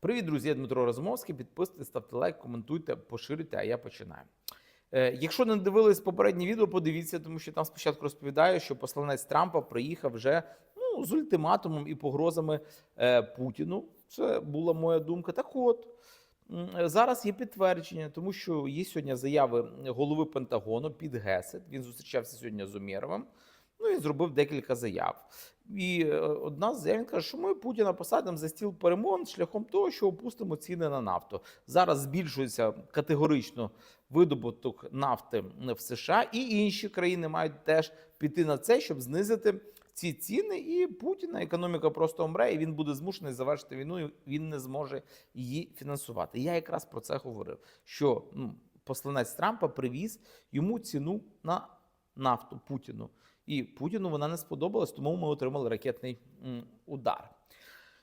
Привіт, друзі! Я Дмитро Розумовський. Підписуйтесь, ставте лайк, коментуйте, поширюйте, а я починаю. Е, якщо не дивились попереднє відео, подивіться, тому що там спочатку розповідаю, що посланець Трампа приїхав вже ну, з ультиматумом і погрозами е, Путіну. Це була моя думка. Так от. Зараз є підтвердження, тому що є сьогодні заяви голови Пентагону під Гесет. Він зустрічався сьогодні з Умєровим. Ну і зробив декілька заяв. І е, одна з заяв каже, що ми Путіна посадимо за стіл перемовин шляхом того, що опустимо ціни на нафту. Зараз збільшується категорично видобуток нафти в США, і інші країни мають теж піти на це, щоб знизити ці ціни. І Путіна економіка просто умре, і він буде змушений завершити війну. і Він не зможе її фінансувати. Я якраз про це говорив. Що ну, посланець Трампа привіз йому ціну на нафту Путіну. І Путіну вона не сподобалась, тому ми отримали ракетний удар.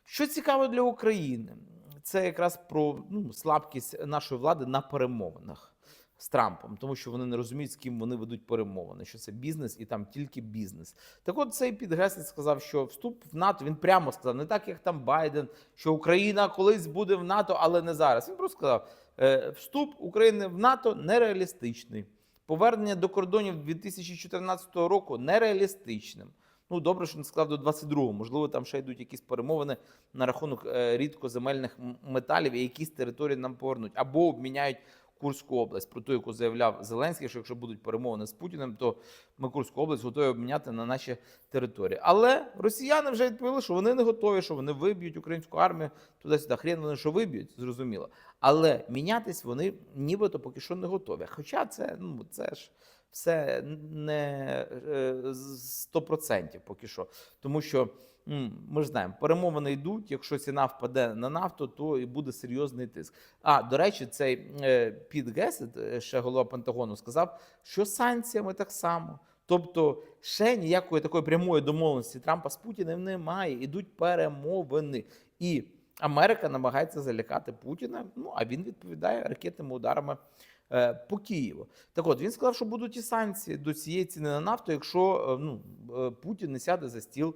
Що цікаво для України, це якраз про ну, слабкість нашої влади на перемовинах з Трампом, тому що вони не розуміють, з ким вони ведуть перемовини, що це бізнес і там тільки бізнес. Так от цей підгреслець сказав, що вступ в НАТО він прямо сказав, не так як там Байден, що Україна колись буде в НАТО, але не зараз. Він просто сказав: е, вступ України в НАТО нереалістичний. Повернення до кордонів 2014 року нереалістичним. Ну, добре, що не сказав до 22-го. Можливо, там ще йдуть якісь перемовини на рахунок е, рідкоземельних металів, і якісь території нам повернуть або обміняють Курську область, про ту, яку заявляв Зеленський, що якщо будуть перемовини з Путіним, то ми Курську область готові обміняти на наші території. Але росіяни вже відповіли, що вони не готові, що вони виб'ють українську армію туди-сюди. Хрен вони що виб'ють, зрозуміло. Але мінятись вони нібито поки що не готові. Хоча це ну це ж все не е, з 100% поки що. Тому що ми ж знаємо, перемовини йдуть. Якщо ціна впаде на нафту, то і буде серйозний тиск. А до речі, цей е, Піт Гесет, е, ще голова Пентагону, сказав, що санкціями так само. Тобто ще ніякої такої прямої домовленості Трампа з Путіним немає. Ідуть перемовини. І Америка намагається залякати Путіна. Ну а він відповідає ракетними ударами е, по Києву. Так от він сказав, що будуть і санкції до цієї ціни на нафту, якщо е, ну, е, Путін не сяде за стіл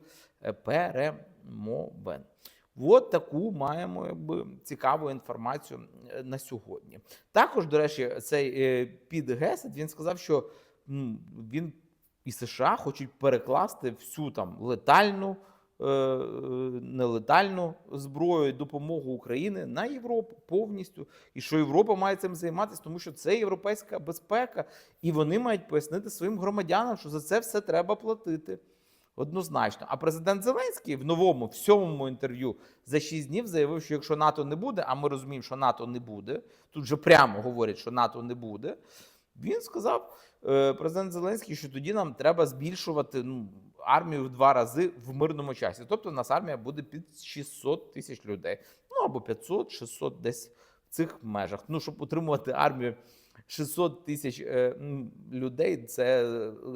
перемовин. От таку маємо якби, цікаву інформацію на сьогодні. Також, до речі, цей Піт Гесет він сказав, що м, він і США хочуть перекласти всю там летальну, нелетальну зброю і допомогу України на Європу повністю. І що Європа має цим займатися, тому що це європейська безпека, і вони мають пояснити своїм громадянам, що за це все треба платити. Однозначно. А президент Зеленський в новому в сьомому інтерв'ю за 6 днів заявив, що якщо НАТО не буде, а ми розуміємо, що НАТО не буде, тут же прямо говорять, що НАТО не буде. Він сказав, е, президент Зеленський, що тоді нам треба збільшувати ну, армію в два рази в мирному часі. Тобто, у нас армія буде під 600 тисяч людей. Ну або 500, 600 десь в цих межах. Ну, щоб утримувати армію 600 тисяч е, людей, це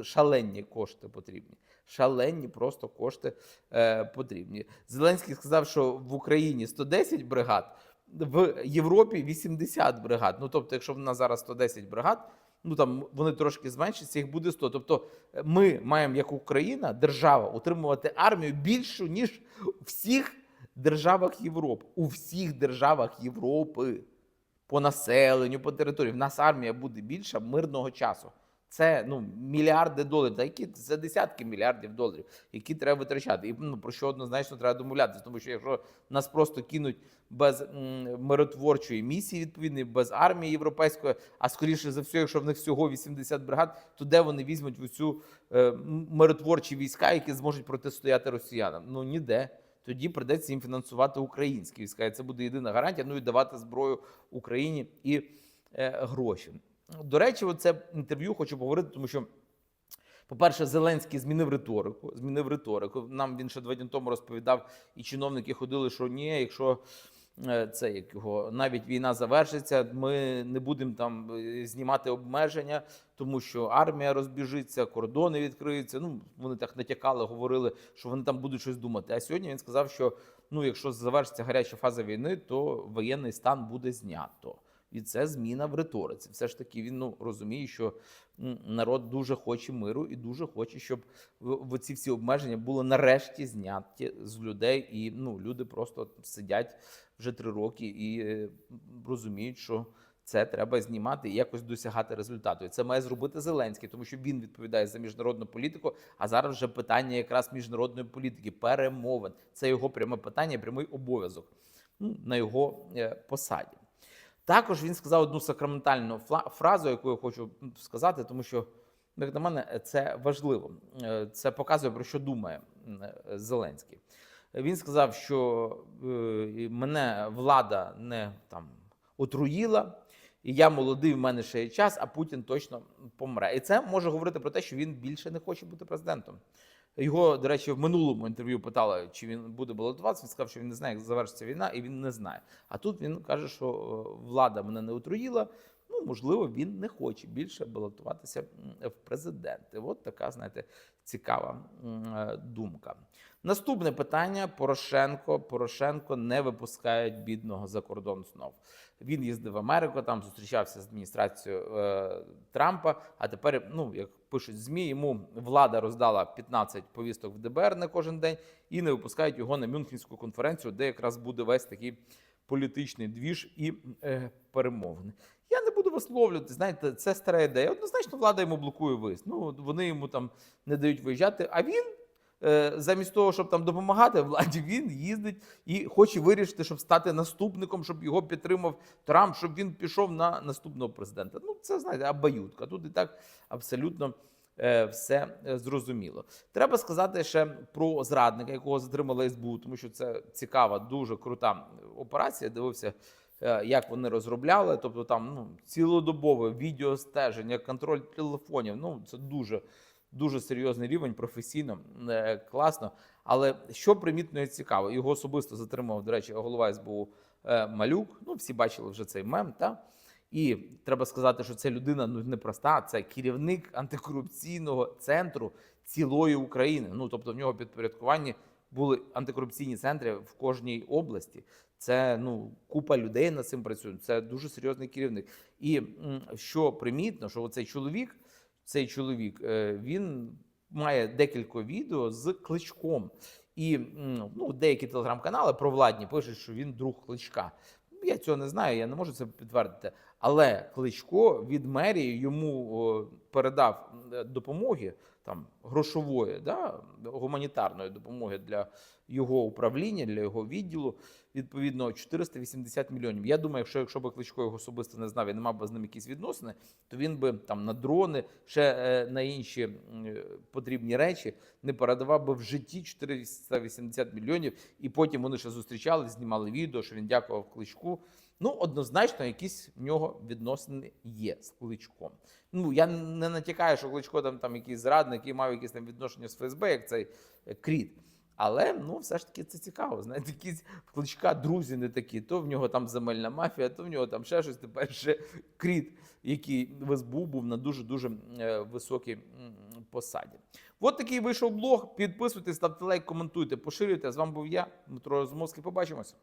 шалені кошти потрібні. Шалені просто кошти е, потрібні. Зеленський сказав, що в Україні 110 бригад, в Європі 80 бригад. Ну тобто, якщо в нас зараз 110 бригад, ну там вони трошки зменшаться, їх буде 100. Тобто, е, ми маємо як Україна, держава, утримувати армію більшу ніж у всіх державах Європи. У всіх державах Європи по населенню, по території. В нас армія буде більша мирного часу. Це ну мільярди доларів, та які це десятки мільярдів доларів, які треба витрачати. І ну про що однозначно треба домовлятися, тому що якщо нас просто кинуть без м, миротворчої місії, відповідної, без армії європейської, а скоріше за все, якщо в них всього 80 бригад, то де вони візьмуть цю е, миротворчі війська, які зможуть протистояти росіянам? Ну ніде. Тоді придеться їм фінансувати українські війська. І це буде єдина гарантія. Ну і давати зброю Україні і е, гроші. До речі, це інтерв'ю хочу поговорити, тому що. По-перше, Зеленський змінив риторику. Змінив риторику. Нам він ще два дні тому розповідав, і чиновники ходили, що ні, якщо е, це як його навіть війна завершиться, ми не будемо там е, знімати обмеження, тому що армія розбіжиться, кордони відкриються. Ну вони так натякали, говорили, що вони там будуть щось думати. А сьогодні він сказав, що ну, якщо завершиться гаряча фаза війни, то воєнний стан буде знято. І це зміна в риториці. Все ж таки він ну розуміє, що народ дуже хоче миру і дуже хоче, щоб в ці всі обмеження були нарешті зняті з людей. І ну люди просто сидять вже три роки і е, розуміють, що це треба знімати і якось досягати результату. І це має зробити Зеленський, тому що він відповідає за міжнародну політику. А зараз вже питання якраз міжнародної політики, перемовин. Це його пряме питання, прямий обов'язок ну, на його е, посаді. Також він сказав одну сакраментальну фразу, яку я хочу сказати, тому що, як на мене, це важливо. Е, Це показує про що думає Зеленський. Він сказав, що е, мене влада не там отруїла, і я молодий, в мене ще є час, а Путін точно помре. І це може говорити про те, що він більше не хоче бути президентом. Його, до речі, в минулому інтерв'ю питали, чи він буде балотуватися. Він сказав, що він не знає, як завершиться війна, і він не знає. А тут він каже, що е, влада мене не отруїла. Ну, можливо, він не хоче більше балотуватися в президенти. От така, знаєте, цікава е, думка. Наступне питання: Порошенко. Порошенко не випускають бідного за кордон знов. Він їздив в Америку, там зустрічався з адміністрацією е, Трампа. А тепер, ну як пишуть змі, йому влада роздала 15 повісток в ДБР на кожен день і не випускають його на Мюнхенську конференцію, де якраз буде весь такий політичний двіж і е, перемовини. Я не буду висловлювати. Знаєте, це стара ідея. Однозначно, влада йому блокує виїзд. Ну вони йому там не дають виїжджати. А він е, замість того, щоб там допомагати владі, він їздить і хоче вирішити, щоб стати наступником, щоб його підтримав Трамп, щоб він пішов на наступного президента. Ну це знаєте, обоюдка. Тут і так абсолютно. е, Все е, зрозуміло. Треба сказати ще про зрадника, якого затримали СБУ, тому що це цікава, дуже крута операція. Дивився, як вони розробляли. Тобто там ну, цілодобове відеостеження, контроль телефонів. Ну це дуже дуже серйозний рівень, професійно, е, класно. Але що примітно і цікаво, його особисто затримав, до речі, голова СБУ е, Малюк. Ну, всі бачили вже цей мем. Та? І треба сказати, що це людина ну не проста, це керівник антикорупційного центру цілої України. Ну тобто в нього підпорядкуванні були антикорупційні центри в кожній області. Це ну купа людей над цим працює. Це дуже серйозний керівник. І що примітно, що цей чоловік, цей чоловік, е, він має декілька відео з кличком. І ну, деякі телеграм-канали провладні пишуть, що він друг кличка. Я цього не знаю, я не можу це підтвердити. Але Кличко від мерії йому передав е, допомоги там грошової, да, гуманітарної допомоги для його управління, для його відділу. Відповідно, 480 мільйонів. Я думаю, якщо якщо б Кличко його особисто не знав і не мав би з ним якісь відносини, то він би там на дрони, ще е, на інші е, потрібні речі не передавав би в житті 480 мільйонів. І потім вони ще зустрічались, знімали відео, що він дякував Кличку. Ну, однозначно, якісь в нього відносини є з Кличком. Ну, я не натякаю, що Кличко там, там якийсь зрадник, який мав якісь там відношення з ФСБ, як цей Кріт. Але ну, все ж таки це цікаво. Знаєте, якісь Кличка друзі не такі. То в нього там земельна мафія, то в нього там ще щось. Тепер ще Кріт, який в СБУ був на дуже дуже е, високій посаді. От такий вийшов блог. Підписуйтесь, ставте лайк, коментуйте, поширюйте. З вами був я, Дмитро Розумовський. Побачимося.